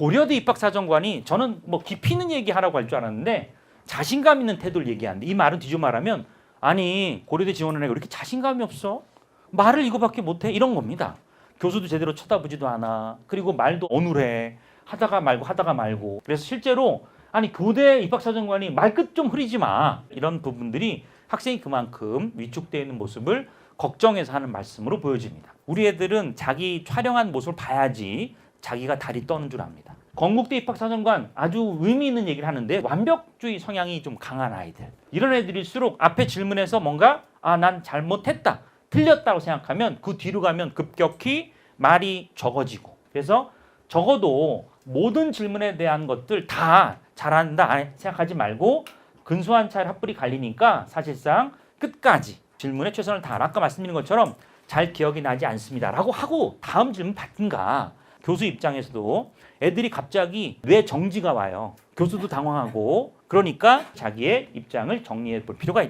고려대 입학사정관이 저는 뭐 깊이 있는 얘기 하라고 할 줄 알았는데 자신감 있는 태도를 얘기하는데 이 말은 뒤집어 말하면 아니 고려대 지원한 애가 왜 이렇게 자신감이 없어? 말을 이거밖에 못해 이런 겁니다. 교수도 제대로 쳐다보지도 않아. 그리고 말도 어눌해. 하다가 말고 하다가 말고. 그래서 실제로 아니 교대 입학사정관이 말끝 좀 흐리지 마. 이런 부분들이 학생이 그만큼 위축되어 있는 모습을 걱정해서 하는 말씀으로 보여집니다. 우리 애들은 자기 촬영한 모습을 봐야지 자기가 다리 떠는 줄 압니다. 건국대 입학사정관 아주 의미 있는 얘기를 하는데 완벽주의 성향이 좀 강한 아이들. 이런 애들일수록 앞에 질문에서 뭔가 아 난 잘못했다. 틀렸다고 생각하면 그 뒤로 가면 급격히 말이 적어지고 그래서 적어도 모든 질문에 대한 것들 다 잘한다 안- 생각하지 말고 근소한 차이 합불이 갈리니까 사실상 끝까지 질문에 최선을 다하라 아까 말씀드린 것처럼 잘 기억이 나지 않습니다라고 하고 다음 질문 받든가 교수 입장에서도 애들이 갑자기 뇌 정지가 와요. 교수도 당황하고 그러니까 자기의 입장을 정리해 볼 필요가 있다